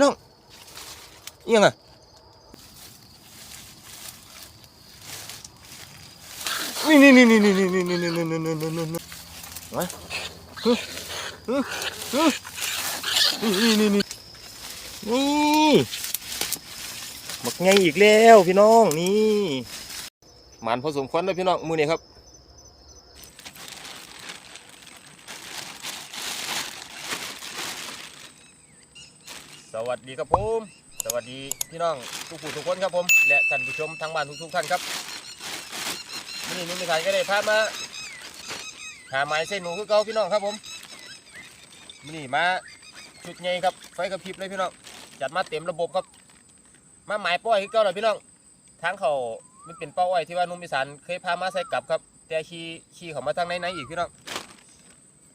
น้องยังอะนี่นี่นี่นี่นี่นี่นี่นี่นี่นี่นี่นี่นี่มาฮึฮึฮึนี่นี่นี่นี่นี่มักไงอีกแล้วพี่น้องนี่หมันพอสมควรเลยพี่น้องมือนี้ครับ สวัส ดีครับผม สวัสดีพี่น้องทุกผู้ทุกคนครับผม และท่านผู้ชมทางบ้านทุกๆท่านครับวันนี้นุ่มมิขายก็ได้พามา หาไม้เส้นหนูคือเก่าพี่น้องครับผมวันนี้มาชุดใหญ่ครับไฟกระพริบเลยพี่น้องจัดมาเต็มระบบครับ มาหมายป้อยคือเก่าเลยพี่น้องทางเขามันเป็นเป้าอ้อยที่ว่านุ่มมิสานเคยพามาใส่กลับครับ แต่ขี่ขี่เขามาทางไหนๆอีกพี่น้อง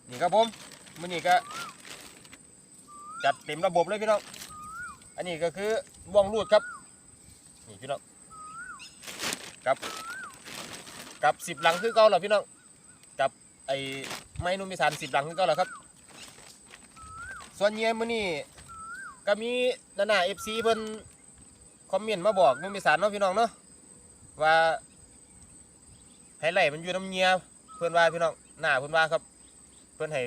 นี่ครับผมวันนี้ก็จัดเต็มระบบเลยพี่น้อง อันนี้ก็คือวงรูดครับ นี่พี่น้องกับกับสิบหลังคือเก่าแล้วพี่น้องกับไอ้ไม้นุ่มมีสารสิบหลังคือเก่าแล้วครับ ส่วนเยี่ยมนี้ก็มีนานาเอฟซีเพิ่นคอมเมนต์มาบอกนุ่มมีสารเนาะพี่น้องเนาะว่าไฮไลท์มันอยู่น้ำเงียเพิ่อนว่าพี่น้องหน้าเพิ่อนว่าครับ เพิ่อนให้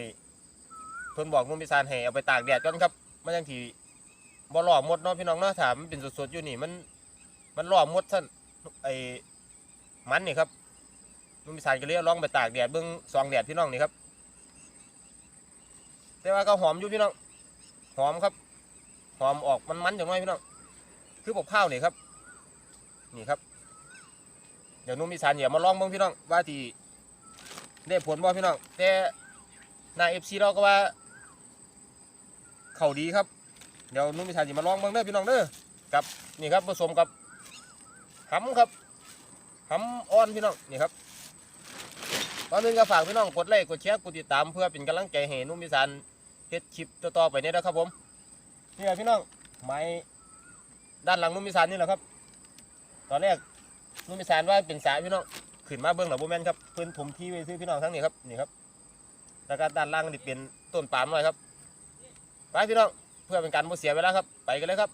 เพิ่อนบอกนุ่มพิซานให้เอาไปตากแดดก่อนครับมันยังที่ บ่หล่อหมดเนาะพี่น้องเนาะถามมันเป็นสดๆอยู่นี่มัน มันหล่อหมดท่านไอ้มันนี่ครับนุ่มพิซานก็เลยเอาลองไปตากแดดเบิ่งซองแดดพี่น้องนี่ครับ แต่ว่าก็หอมอยู่พี่น้องหอมครับ หอมออกมันมันอย่างน้อยพี่น้องคือบอกข้าวนี่ครับ นี่ครับเดี๋ยวนุ่มพิซานอย่ามาลองเบิ่งพี่น้องว่าที่ได้ผลบ่พี่น้องแต่นายเอฟซีเราก็ว่า เขาดีครับ เดี๋ยวนุ่มพิธานจะมาลองเบิ่งเด้อพี่น้องเด้อกับนี่ครับผสมกับหำครับหำอ่อนพี่น้องนี่ครับตอนนึงก็ฝากพี่น้องกดไลค์กดแชร์กดติดตามเพื่อเป็นกำลังใจให้นุ่มพิธานเฮ็ดคลิปต่อๆไปนี่นะครับผมนี่แหละพี่น้องไม้ด้านหลังนุ่มพิธานนี่แหละครับ ตอนแรกนุ่มพิธานว่าเป็นสายพี่น้องขึ้นมาเบิ้องหลังโบแมนครับเพิ่นผมที่ไว้ซื้อพี่น้องทั้งนี้ครับนี่ครับแล้วก็ด้านล่างนี่เป็นต้นปาล์มหน่อยครับไปพี่น้อง พื่อเป็นการบ่เสียเวลาครับ ไปกันเลยครับ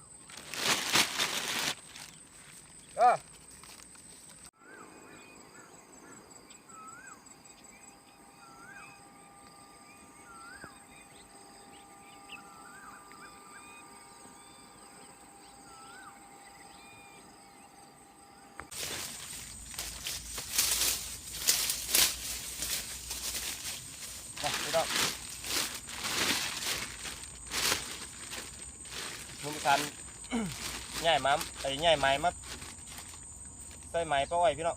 มุมสันง่ายม้ามไอ้ง่ายไม้มาใส่ไม้ป้าไว้พี่น้อง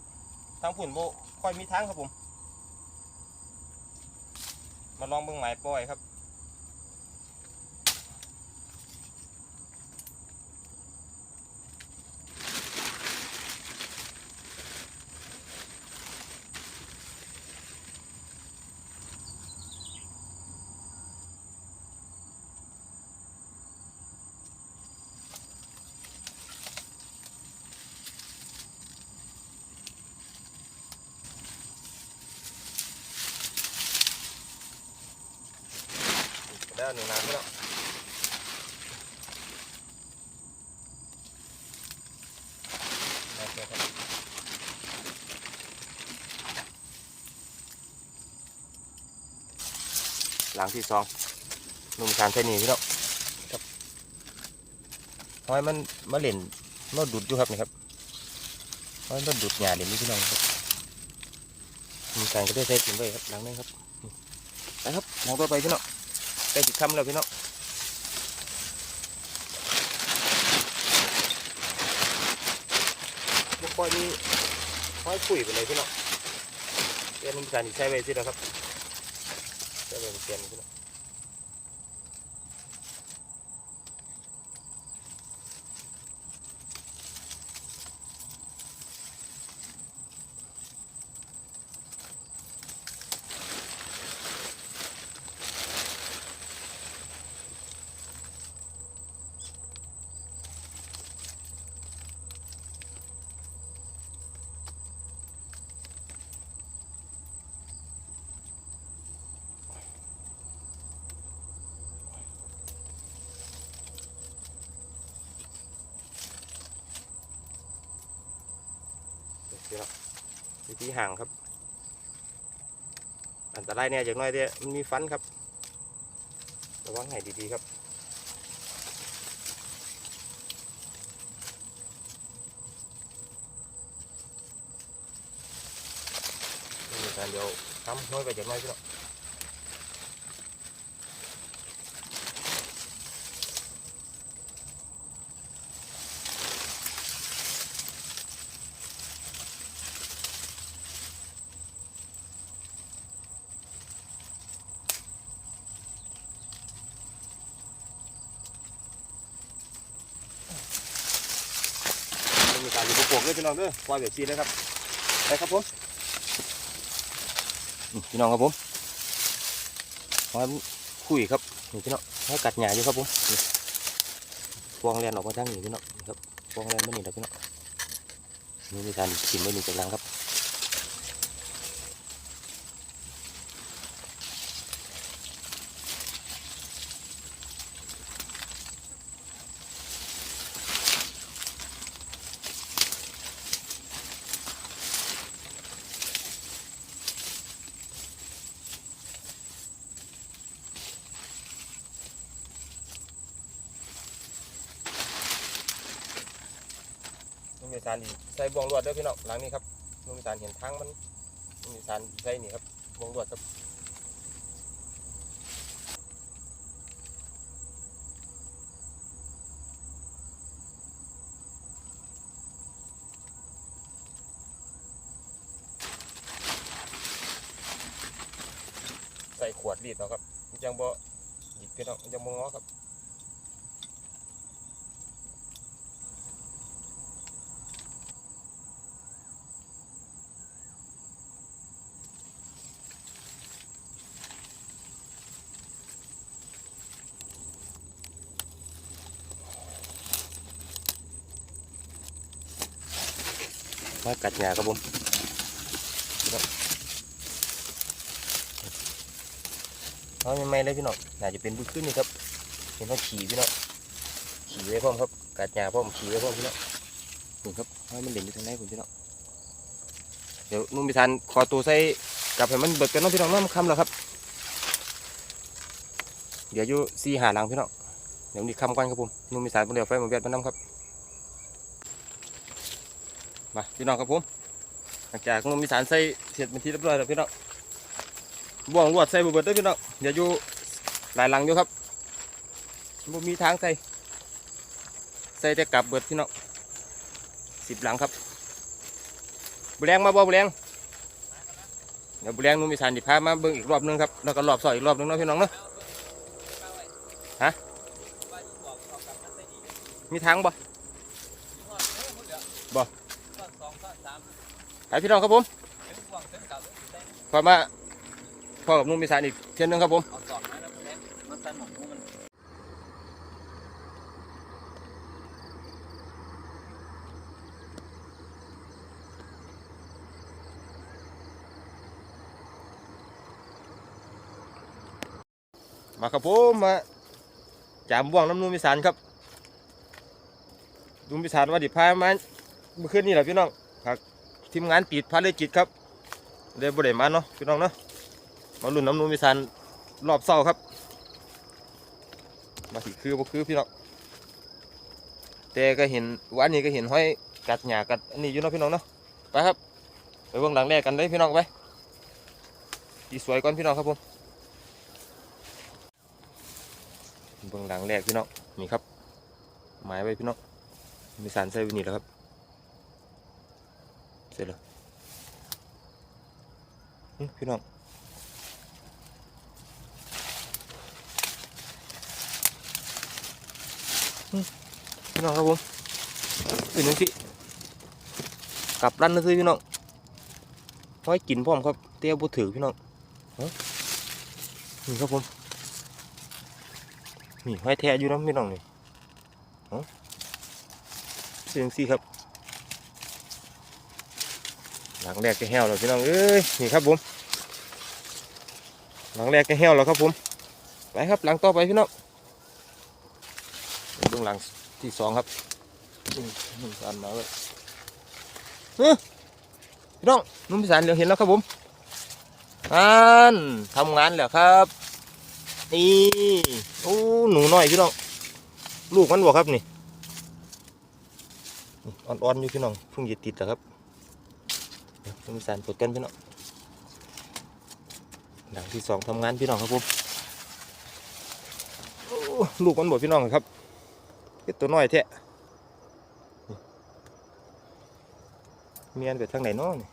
ทางผุ่นโบค่อยมีทางครับผม มาลองเบื้องไม้ป้อยครับ ได้หนึ่งน้ำพี่น้องโอเคครับหลังที่สองหนุ่มชานเทนีพี่น้องครับห้อยมันมาเล่นมาดุดอยู่ครับนี่ครับห้อยมันดุดหยาเล่นนี่พี่น้องครับหนุ่มชานก็ได้ใช้ถึงไว้ครับหลังนี้ครับนี่ไปครับมองตัวไปพี่น้อง ใกล้สิค่ำแล้วพี่น้องบุกปล่อยนี่ห้อยปุ๋ยไปเลยพี่น้องเรียนนุ่มสารอีกใช้ไว้สิแล้วครับใช้ไว้เปลี่ยนพี่น้อง ธีห่างครับ อันตรายเนี่ยอย่างน้อยเดียมันมีฟันครับระวังให้ดีๆครับนี่การเดียวทำน้อยไปจางน้อยพี่น้องไม่มีการดีโปกเลย พี่น้องเด้อปล่อยแบบชีนะครับไปครับผมพี่น้องครับผมหอยคุยครับนี่พี่น้องให้กัดหญ้าอยู่ครับผมนี่ฟองแลนออกมาทั้งนี้พี่น้องครับฟองแลนมานี่แหละพี่น้องนี่มีการชิมไว้นี่จากหลังครับ นุ่มมีสารอีกใส่บ่วงลวดด้วยพี่น้องหลังนี้ครับนุ่มสารเห็นทางมันนุ่มสารใส่นี่ครับบ่วงลวดครับใส่ขวดรีดเนาะครับยังบ่หยิบพี่น้องยังบ่ง้อครับ มากัดหญ้าครับผมเอาไม่ไม่เลยพี่น้องน่าจะเป็นบุญขึ้นนี่ครับเห็นเขาขี่พี่น้องขี่ไว้พร้อมครับกัดหญ้าพร้อมขี่ไว้พร้อมพี่น้องนี่ครับให้มันเด่นอยู่ทางไหนผมพี่น้องเดี๋ยวนุ่มพิธานขอตัวใส่กลับให้มันเบิดกันน้องพี่น้องน้ำคำแล้วครับ เดี๋ยวอยู่ซีหาหลังพี่น้องเดี๋ยวนี้คำกันครับผมนุ่มพิธานบนเรือไฟมาเบียดมาน้ำครับ มา พี่น้องครับผมหลังจากรมมีสารใส่เสร็จเป็นที่เรียบร้อยแล้วพี่น้องบ่วงลวดใส่บุเบิดด้วยพี่น้องเดี๋ยวอยู่หลายหลังอยู่ครับบ่มีทางใส่ใส่แต่กลับเบิดพี่น้องสิบหลังครับบุแรงมาบ่บุแรงเดี๋ยวบุแรงนุ่มมีสารดิพามาเบิ่งอีกรอบนึงครับแล้วก็รอบสองอีกรอบนึงเนาะพี่น้องเนาะฮะมีทางบ่ ไป พี่น้องครับผมพอมาพอกับนุ่มมีสารอีกเช่นนึงครับผมมาครับผมมาจามบ่วงน้ำนุ่มมีสารครับนุ่มมีสารว่าดิพามาเมื่อคืนนี้แหละพี่น้อง ทีมงานปิดภารกิจครับเดี๋ยวบริมาเนาะพี่น้องเนาะมาลุ่นน้ำนูมิสันรอบเศร้าครับ มาสิคือบ่คือพี่น้องแต่ก็เห็นวันนี้ก็เห็นห้อยกัดหญ้ากัดอันนี้อยู่เนาะพี่น้องเนาะไปครับไปเบื้องหลังแรกกันเลยพี่น้องไปดีสวยก่อนพี่น้องครับผมเบื้องหลังแรกพี่น้องนี่ครับหมายไว้พี่น้องมีสารใส่ไว้นี่แล้วครับ สร็จแล้วพี่น้องพี่น้องครับผมเป็นยังสิกลับรันนะซื้อพี่น้องห้อยกินพร้อมครับ เตี้ยบุถือพี่น้องนี่ครับผม นี่ห้อยแท้อยู่นะพี่น้องนี่เอ้าเป็นยังสิครับ หลังแรกก็แห้วแล้วพี่น้องเอ้ยนี่ครับผมหลังแรกก็แห้วแล้วครับผมไปครับหลังต่อไปพี่น้องเบื้องหลังที่สองครับอืมอืมอันมาเลยเฮ้ยพี่น้องนุ่มสานเหลืองเห็นแล้วครับผมอ่านทำงานแล้วครับนี่โอ้หนูน้อยพี่น้องลูกมันบ่ครับนี่อ่อนๆอยู่พี่น้องเพิ่งจะติดแล้วครับ มพิสานเปิดกันพี่น้องหลังที่สองทำงานพี่น้องครับผมลูกมันบ่พี่น้องครับเฮ็ดตัวน้อยแท้เมียนไปทางไหนเน้อนี่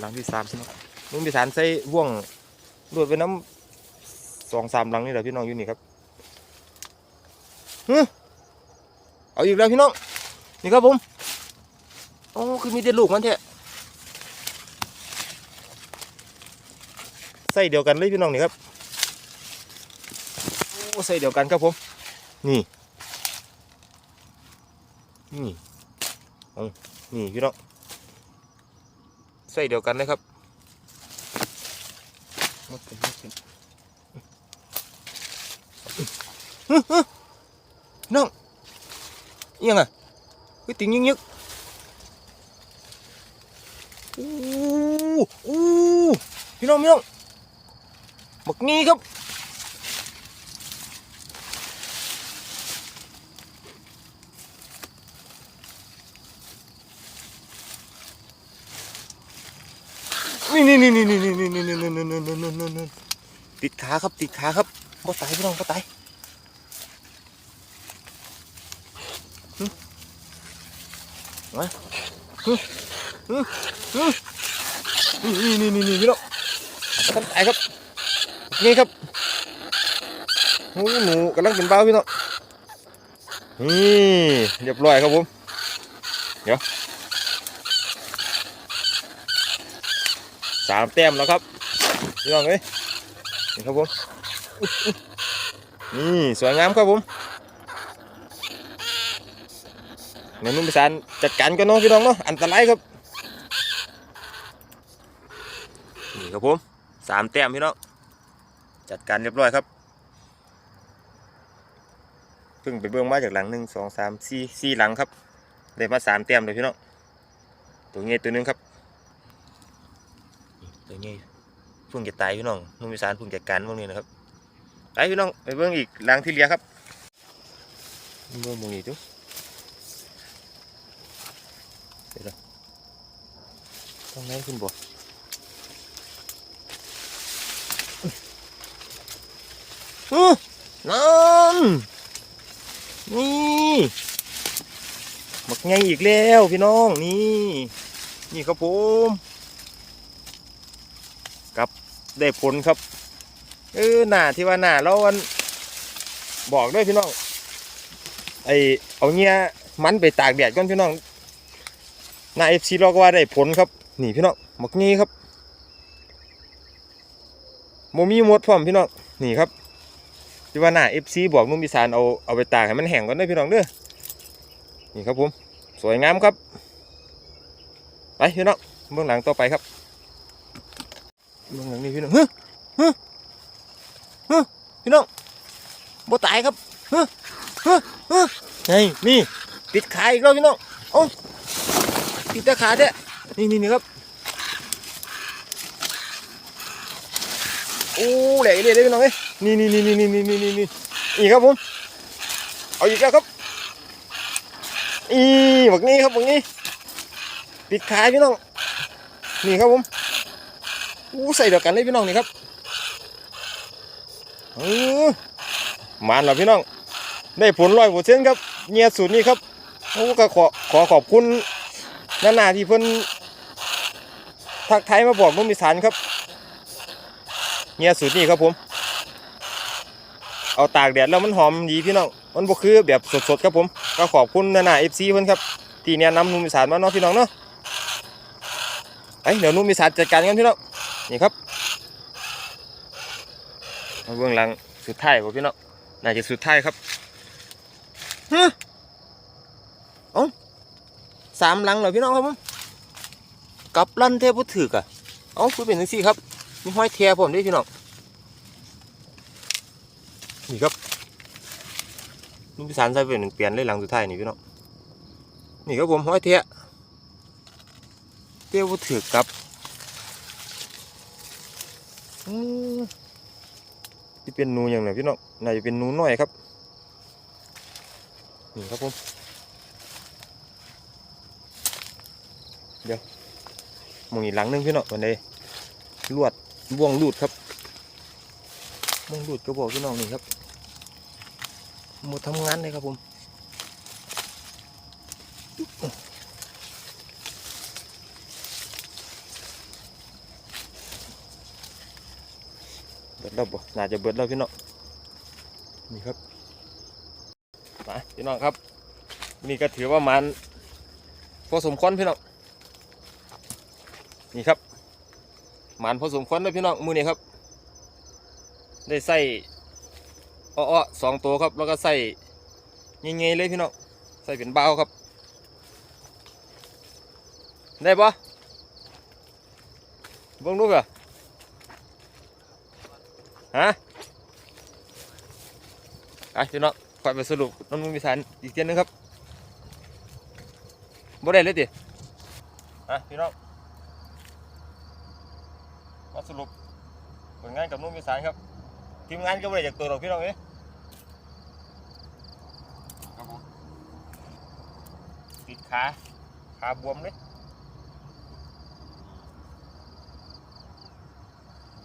หลังที่สามพี่น้องนุ่มพิสานใส่ว่วงรวดไปน้ำสองสามหลังนี่แหละพี่น้องอยู่นี่ครับฮึ เอาอีกแล้วพี่น้อง นี่ครับผมโอ้คือมีแต่ลูกมันแท้ใส่เดียวกันเลยพี่น้องนี่ครับโอ้ใส่เดียวกันครับผม นี่ นี่อนี่พี่น้องใส่เดียวกันเลยครับน้อง อิหยังอะคือติ่งยึกยึกอู้อู้พี่น้องพี่น้องบักนี้ครับนี่นี่นี่นี่นี่นี่นี่นี่นี่นี่นี่นี่นี่นี่นี่ติดขาครับติดขาครับบ่ตายพี่น้องบ่ตาย มานี่นี่นี่นี่พี่น้องท่านตายครับ นี่ครับโอ้หนูกำลังเป็นเบ้าพี่น้องนี่เรียบร้อยครับผม เดี๋ยวสามแต้มแล้วครับพี่น้องเอ้ยนี่ครับผม นี่สวยงามครับผม เมนูพิสานจัดการกันเนาะพี่น้องเนาะอันตรายครับนี่ครับผมสามแต้มพี่น้องจัดการเรียบร้อยครับเพิ่งไปเบื้องมาจากหลังหนึ่งสองสามสี่สี่หลังครับได้มาสามแต้มเลยพี่น้องตัวเงี้ยตัวนึงครับเดี๋ยวนี้เพิ่งจะตายพี่น้องนุ่มอีสานเพิ่งจัดการพวกนี้นะครับไปพี่น้องไปเบิ่งอีกหลังที่เหลียครับเบิ่งตรงนี้ดูเดี๋ยวนะ ตรงไหนขึ้นบ่อื้อนั่นนี่หมักไงอีกแล้วพี่น้องนี่ นี่ครับผมกับได้ผลครับ เออหน้าที่ว่าหน้าเราอันบอกด้วยพี่น้องไอเอาเงี้ยมันไปตากแดดก่อนพี่น้องหน้าเอฟซีเราก็ว่าได้ผลครับ นี่พี่น้องหมักงี้ครับโมมีหมดพร้อมพี่น้องนี่ครับที่ว่าหน้าเอฟซีบอกนุ่มพิสานเอาเอาไปตากให้มันแห้งก่อนเด้อพี่น้องเด้อนี่ครับผมสวยงามครับ ไปพี่น้องเบื้องหลังต่อไปครับเบื้องหลังนี่พี่น้องเฮ้ยเฮ้ยเฮ้ยพี่น้องบ่ตายครับเฮ้ยเฮ้ยเฮ้ยนี่นี่ติดขาอีกแล้วพี่น้องเอ้ติดต่ขาเด้อ นี่นี่นี่ครับ โอ้แหลกเลยเด้พี่น้องเอ้ยนี่นี่นี่นี่นี่นี่นี่นี่นี่ครับผม เอาอีกแล้วครับ อีบักนี้ครับบักนี้ติดขายพี่น้อง นี่ครับผมอู้ใส่เดียวกันเลยพี่น้องนี่ครับเออมานแล้วพี่น้อง ได้ผลร้อยเปอร์เซ็นต์ครับ เงียสูตรนี้ครับโอ้ก็ขอขอขอบคุณนานาที่เพิ่น ทักไทายมาบอกนุ่มอีสานครับเงียสูตรนี้ครับผม เอาตากแดดแล้วมันหอมดีพี่น้องมันบ่คือแบบสดๆครับผม ก็ขอบคุณนานาเอฟซีเพิ่นครับ ที่แนะนำนุ่มอีสานมาเนาะพี่น้องเนาะไปเดี๋ยวนุ่มอีสานจัดการกันพี่น้องนี่ครับเบื้องหลังสุดท้ายบ่พี่น้องน่าจะสุดท้ายครับฮะเอ้าสามหลังเหรอพี่น้องครับผม กับลั่นเทพุถือกอะเอ้าคือเป็นจังซี่ครับมีห้อยแทผมด้วยพี่น้องนี่ครับนุ่มพิสานใส่เป็นหนึ่งเปลี่ยนเลยหลังสุดท้ายนี่พี่น้องนี่ครับผมห้อยเทียเตี้ยวบ่ถือกับอืมที่เป็นนูอย่างไรพี่น้องน่าจะเป็นนูน้อยครับนี่ครับผมเดี๋ยว มองอีกหลังนึงพี่น้องวันนี้ลวดบ่วงลูดครับบ่วงลูดก็บอกพี่น้องนี่ครับหมดทำงานเลยครับผมเบิดแล้วบ่น่าจะเบิดแล้วพี่น้องนี่ครับมาพี่น้องครับนี่ก็ถือว่ามันพอสมควรพี่น้อง นี่ครับหมันพอสมควรเลยพี่น้องมือนี้ครับ ได้ใส่อ้อสองตัวครับ แล้วก็ใส่เงี้ยๆเลยพี่น้องใส่เป็นเบาครับ ได้ปะเบิ่งดูเถอะฮะไปพี่น้องคอยไปสรุปน้ำมันมีสารอีกเทียนหนึงครับบ่ได้เลยดิอะพี่น้อง มาสรุปผลงานกับนุ่มมีสารครับ ทีมงานก็ไม่ได้จากตัวเราพี่น้องเอ้ยครับผมติดขาขาบวมเลย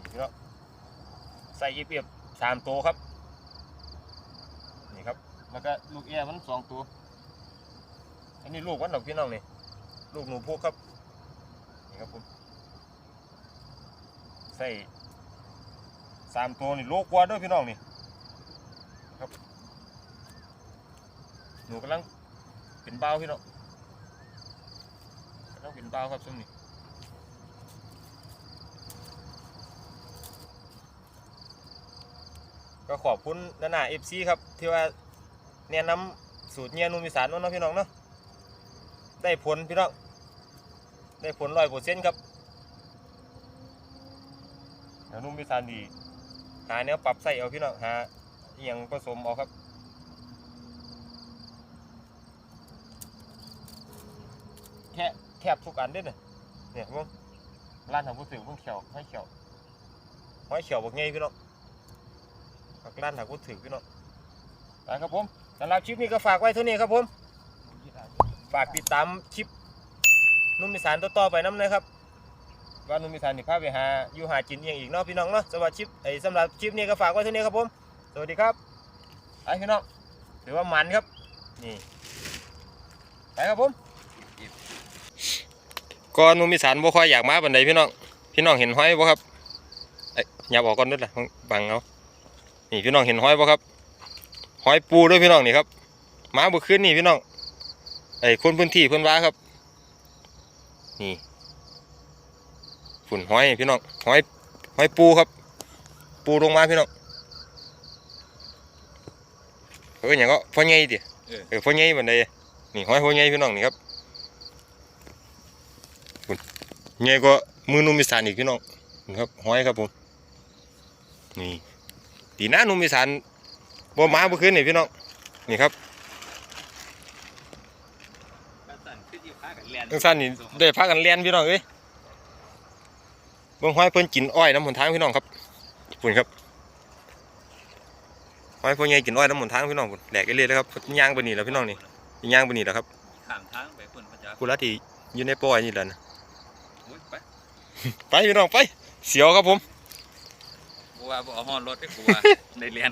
นี่พี่น้องใส่ยีเปียบสามตัวครับ นี่ครับ แล้วก็ลูกแอร์มันสองตัว อันนี้ลูกมันดอกพี่น้องนี่ ลูกหนูพวกครับ นี่ครับผม ใส่สามตัวนี่โลกว่าด้วยพี่น้องนี่ครับหนูกำลังเป็นเบาพี่น้องกำลังเป็นเบาครับช่วงนี้ก็ขอบคุณนานาเอฟซีครับ ที่ว่าแนะนำสูตรเนียนูมิสานเนาะพี่น้องเนาะได้ผลพี่น้องได้ผลร้อยเปอร์เซ็นต์ครับ เดี๋ยวนุ่มมิสานดี หาแนวปรับใส่เอาพี่น้องหาอหย่างผสมเอาครับแค่แทบทุกอันเด้อเนี่ยเนี่ยเพิ่งร้านทำผู้สื่อเพิ่งเขียวให้เขียวให้เขียวบอกไงพี่น้องฝากร้านทำผู้ถือพี่น้องไปครับผมสำหรับคลิปนี้ก็ฝากไว้เท่านี้ครับผม ฝากติดตามคลิปนุ่มมิสานต่อๆไปน้ำนะครับ ว่านุ่มมิสานนี่พาไปหาอยู่หากินเองอีกเนาะพี่น้องเนาะสำหรับคลิปไอ้สำหรับคลิปนี้ก็ฝากไว้เท่านี้ครับผม สวัสดีครับไปพี่น้องถือว่ามันครับ นี่ ไปครับผมก็นุ่มมิสานบ่ค่อยอยากมาบันไดพี่น้อง พี่น้องเห็นห้อยบ่ครับเอ้ยอย่าบอกก่อนด้วยล่ะบังเอานี่พี่น้องเห็นห้อยบ่ครับห้อยปูด้วยพี่น้องนี่ครับมาเมื่อคืนนี่พี่น้องไอ้คนพื้นที่เพิ่นว่าครับ นี่ ฝุ่นห้อยพี่น้องห้อยห้อยปูครับ ปูลงมาพี่น้องเอออย่างก็พ่อใหญ่ดิเออพ่อใหญ่บันไดนี่ห้อยพ่อใหญ่พี่น้องนี่ครับฝุ่นใหญ่ก็มือนุ่มมิสานอีกพี่น้องนี่ครับห้อยครับผมนี่ตีหน้านุ่มมิสานบ่มาเมื่อคืนนี่พี่น้องนี่ครับสั่นคือที่พากันเรียนทั้งสั้นนี่ได้พากันเรียนพี่น้องเอ้ย เบิ่งห้อยเพิ่นกินอ้อยน้ำหนทางพี่น้องครับฝุ่นครับห้อยเพิ่นใหญ่กินอ้อยน้ำหนทางพี่น้องฝุ่นแหลกกันเลยเลยครับย่างไปนี่แหล้วพี่น้องนี่ย่างไปนี่แหล้วครับข้ามทางไปคนพระเจ้ากุลาที่อยู่ในปอยนี่แหละนะโอ้ยไปไปพี่น้องไปเสียวครับผมกูว่าบ่เอาฮอนรถให้กูว่าได้เรียน